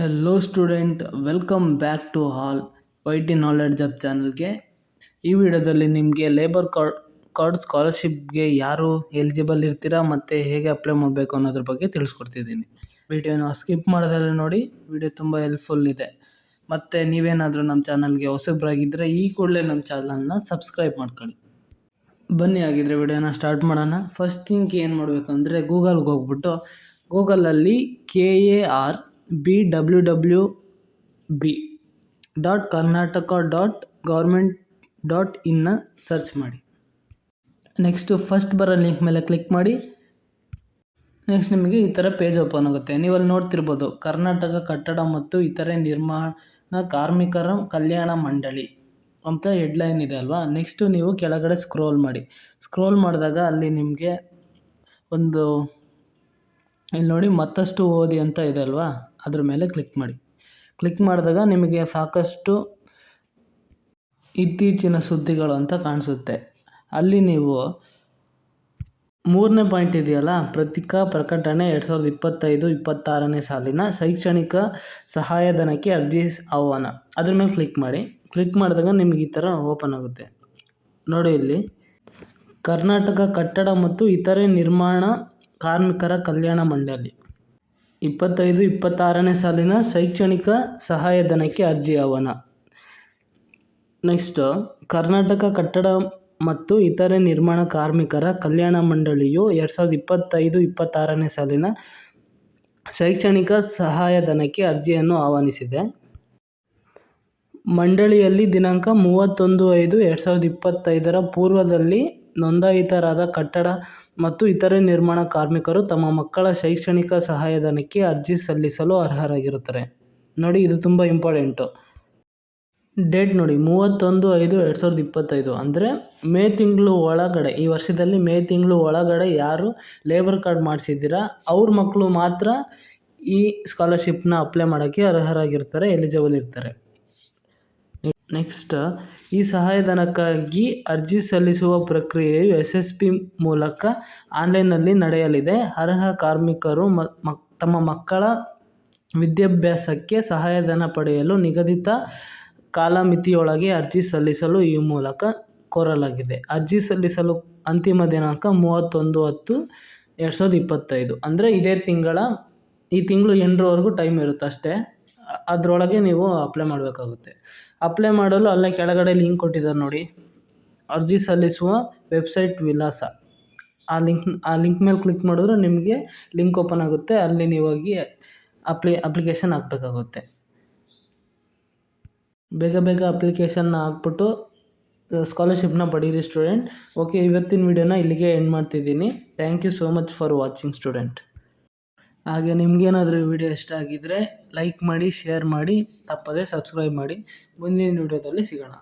Hello student welcome back to hall Y T knowledge up ಚಾನಲ್ಗೆ ಈ ವಿಡಿಯೋದಲ್ಲಿ ನಿಮಗೆ ಲೇಬರ್ ಕಾರ್ಡ್ ಕಾರ್ಡ್ ಸ್ಕಾಲರ್ಶಿಪ್ಗೆ ಯಾರು ಎಲಿಜಿಬಲ್ ಇರ್ತೀರಾ ಮತ್ತು ಹೇಗೆ ಅಪ್ಲೈ ಮಾಡಬೇಕು ಅನ್ನೋದ್ರ ಬಗ್ಗೆ ತಿಳಿಸ್ಕೊಡ್ತಿದ್ದೀನಿ. ವಿಡಿಯೋನ ಸ್ಕಿಪ್ ಮಾಡೋದಲ್ಲೇ ನೋಡಿ, ವಿಡಿಯೋ ತುಂಬ ಹೆಲ್ಪ್ಫುಲ್ ಇದೆ. ಮತ್ತು ನೀವೇನಾದರೂ ನಮ್ಮ ಚಾನಲ್ಗೆ ಹೊಸಬ್ರಾಗಿದ್ದರೆ ಈ ಕೂಡಲೇ ನಮ್ಮ ಚಾನಲ್ನ ಸಬ್ಸ್ಕ್ರೈಬ್ ಮಾಡ್ಕೊಳ್ಳಿ. ಬನ್ನಿ ಆಗಿದ್ರೆ ವಿಡಿಯೋನ ಸ್ಟಾರ್ಟ್ ಮಾಡೋಣ. ಫಸ್ಟ್ ಥಿಂಗ್ ಏನು ಮಾಡಬೇಕಂದ್ರೆ ಗೂಗಲ್ಗೆ ಹೋಗ್ಬಿಟ್ಟು ಗೂಗಲಲ್ಲಿ K A R B W W B dot Karnataka dot government dot in search ಮಾಡಿ. ನೆಕ್ಸ್ಟು ಫಸ್ಟ್ ಬರೋ ಲಿಂಕ್ ಮೇಲೆ ಕ್ಲಿಕ್ ಮಾಡಿ. ನೆಕ್ಸ್ಟ್ ನಿಮಗೆ ಈ ಥರ ಪೇಜ್ ಓಪನ್ ಆಗುತ್ತೆ. ನೀವು ಅಲ್ಲಿ ನೋಡ್ತಿರ್ಬೋದು, ಕರ್ನಾಟಕ ಕಟ್ಟಡ ಮತ್ತು ಇತರೆ ನಿರ್ಮಾಣ ಕಾರ್ಮಿಕರ ಕಲ್ಯಾಣ ಮಂಡಳಿ ಅಂತ ಹೆಡ್ಲೈನ್ ಇದೆ ಅಲ್ವಾ? ನೆಕ್ಸ್ಟು ನೀವು ಕೆಳಗಡೆ ಸ್ಕ್ರೋಲ್ ಮಾಡಿ. ಸ್ಕ್ರೋಲ್ ಮಾಡಿದಾಗ ಅಲ್ಲಿ ನಿಮಗೆ ಒಂದು ಇಲ್ಲಿ ನೋಡಿ ಮತ್ತಷ್ಟು ಓದಿ ಅಂತ ಇದೆ ಅಲ್ವಾ? ಅದ್ರ ಮೇಲೆ ಕ್ಲಿಕ್ ಮಾಡಿ. ಕ್ಲಿಕ್ ಮಾಡಿದಾಗ ನಿಮಗೆ ಸಾಕಷ್ಟು ಇತ್ತೀಚಿನ ಸುದ್ದಿಗಳು ಅಂತ ಕಾಣಿಸುತ್ತೆ. ಅಲ್ಲಿ ನೀವು ಮೂರನೇ ಪಾಯಿಂಟ್ ಇದೆಯಲ್ಲ? ಪ್ರತಿಕಾ ಪ್ರಕಟಣೆ ಎರಡು ಸಾವಿರದ ಇಪ್ಪತ್ತೈದು, ಇಪ್ಪತ್ತಾರನೇ ಸಾಲಿನ ಶೈಕ್ಷಣಿಕ ಸಹಾಯಧನಕ್ಕೆ ಅರ್ಜಿ ಆಹ್ವಾನ. ಅದ್ರ ಮೇಲೆ ಕ್ಲಿಕ್ ಮಾಡಿ. ಕ್ಲಿಕ್ ಮಾಡಿದಾಗ ನಿಮಗೆ ಈ ಥರ ಓಪನ್ ಆಗುತ್ತೆ. ನೋಡಿ ಇಲ್ಲಿ. ಕರ್ನಾಟಕ ಕಟ್ಟಡ ಮತ್ತು ಇತರೆ ನಿರ್ಮಾಣ ಕಾರ್ಮಿಕರ ಕಲ್ಯಾಣ ಮಂಡಳಿ. ಇಪ್ಪತ್ತೈದು, ಇಪ್ಪತ್ತಾರನೇ ಸಾಲಿನ ಶೈಕ್ಷಣಿಕ ಸಹಾಯಧನಕ್ಕೆ ಅರ್ಜಿ ಆಹ್ವಾನ. ನೆಕ್ಸ್ಟ್, ಕರ್ನಾಟಕ ಕಟ್ಟಡ ಮತ್ತು ಇತರೆ ನಿರ್ಮಾಣ ಕಾರ್ಮಿಕರ ಕಲ್ಯಾಣ ಮಂಡಳಿಯು ಎರಡು ಸಾವಿರದ ಇಪ್ಪತ್ತೈದು, ಇಪ್ಪತ್ತಾರನೇ ಸಾಲಿನ ಶೈಕ್ಷಣಿಕ ಸಹಾಯಧನಕ್ಕೆ ಅರ್ಜಿಯನ್ನು ಆಹ್ವಾನಿಸಿದೆ. ಮಂಡಳಿಯಲ್ಲಿ ದಿನಾಂಕ ಮೂವತ್ತೊಂದು ಐದು, ಎರಡು ಸಾವಿರದ ಇಪ್ಪತ್ತೈದರ ಪೂರ್ವದಲ್ಲಿ ನೋಂದಾಯಿತರಾದ ಕಟ್ಟಡ ಮತ್ತು ಇತರೆ ನಿರ್ಮಾಣ ಕಾರ್ಮಿಕರು ತಮ್ಮ ಮಕ್ಕಳ ಶೈಕ್ಷಣಿಕ ಸಹಾಯಧನಕ್ಕೆ ಅರ್ಜಿ ಸಲ್ಲಿಸಲು ಅರ್ಹರಾಗಿರುತ್ತಾರೆ. ನೋಡಿ, ಇದು ತುಂಬ ಇಂಪಾರ್ಟೆಂಟು ಡೇಟ್ ನೋಡಿ, ಮೂವತ್ತೊಂದು ಐದು ಎರಡು ಸಾವಿರದ ಇಪ್ಪತ್ತೈದು. ಅಂದರೆ ಮೇ ತಿಂಗಳು ಒಳಗಡೆ, ಈ ವರ್ಷದಲ್ಲಿ ಮೇ ತಿಂಗಳು ಒಳಗಡೆ ಯಾರು ಲೇಬರ್ ಕಾರ್ಡ್ ಮಾಡಿಸಿದ್ದೀರಾ, ಅವ್ರ ಮಕ್ಕಳು ಮಾತ್ರ ಈ ಸ್ಕಾಲರ್ಶಿಪ್ನ ಅಪ್ಲೈ ಮಾಡೋಕ್ಕೆ ಅರ್ಹರಾಗಿರ್ತಾರೆ ಎಲಿಜಿಬಲ್ ಇರ್ತಾರೆ. ನೆಕ್ಸ್ಟ್, ಈ ಸಹಾಯಧನಕ್ಕಾಗಿ ಅರ್ಜಿ ಸಲ್ಲಿಸುವ ಪ್ರಕ್ರಿಯೆಯು ಎಸ್ ಎಸ್ ಪಿ ಮೂಲಕ ಆನ್ಲೈನ್ನಲ್ಲಿ ನಡೆಯಲಿದೆ. ಅರ್ಹ ಕಾರ್ಮಿಕರು ತಮ್ಮ ಮಕ್ಕಳ ವಿದ್ಯಾಭ್ಯಾಸಕ್ಕೆ ಸಹಾಯಧನ ಪಡೆಯಲು ನಿಗದಿತ ಕಾಲಮಿತಿಯೊಳಗೆ ಅರ್ಜಿ ಸಲ್ಲಿಸಲು ಈ ಮೂಲಕ ಕೋರಲಾಗಿದೆ. ಅರ್ಜಿ ಸಲ್ಲಿಸಲು ಅಂತಿಮ ದಿನಾಂಕ ಮೂವತ್ತೊಂದು ಹತ್ತು ಎರಡು ಸಾವಿರದ ಇಪ್ಪತ್ತೈದು. ಅಂದರೆ ಇದೇ ತಿಂಗಳ, ಈ ತಿಂಗಳು ಎಂಟರವರೆಗೂ ಟೈಮ್ ಇರುತ್ತೆ ಅಷ್ಟೇ. ಅದರೊಳಗೆ ನೀವು ಅಪ್ಲೈ ಮಾಡಬೇಕಾಗುತ್ತೆ. ಅಪ್ಲೈ ಮಾಡಲು ಅಲ್ಲೇ ಕೆಳಗಡೆ ಲಿಂಕ್ ಕೊಟ್ಟಿದ್ದಾರೆ ನೋಡಿ. ಅರ್ಜಿ ಸಲ್ಲಿಸುವ ವೆಬ್ಸೈಟ್ ವಿಳಾಸ. ಆ ಲಿಂಕ್ ಆ ಲಿಂಕ್ ಮೇಲೆ ಕ್ಲಿಕ್ ಮಾಡಿದ್ರೆ ನಿಮಗೆ ಲಿಂಕ್ ಓಪನ್ ಆಗುತ್ತೆ. ಅಲ್ಲಿ ನೀವು ಹೋಗಿ ಅಪ್ಲಿ ಅಪ್ಲಿಕೇಶನ್ ಹಾಕ್ಬೇಕಾಗುತ್ತೆ. ಬೇಗ ಬೇಗ ಅಪ್ಲಿಕೇಶನ್ ಹಾಕ್ಬಿಟ್ಟು ಸ್ಕಾಲರ್ಶಿಪ್ನ ಪಡೀರಿ ಸ್ಟೂಡೆಂಟ್ ಓಕೆ ಇವತ್ತಿನ ವಿಡಿಯೋನ ಇಲ್ಲಿಗೆ ಎಂಡ್ ಮಾಡ್ತಿದ್ದೀನಿ. Thank you so much for watching student ಹಾಗೆ ನಿಮಗೇನಾದರೂ ವಿಡಿಯೋ ಇಷ್ಟ ಆಗಿದ್ದರೆ ಲೈಕ್ ಮಾಡಿ ಶೇರ್ ಮಾಡಿ, ತಪ್ಪದೇ ಸಬ್ಸ್ಕ್ರೈಬ್ ಮಾಡಿ. ಮುಂದಿನ ವಿಡಿಯೋದಲ್ಲಿ ಸಿಗೋಣ.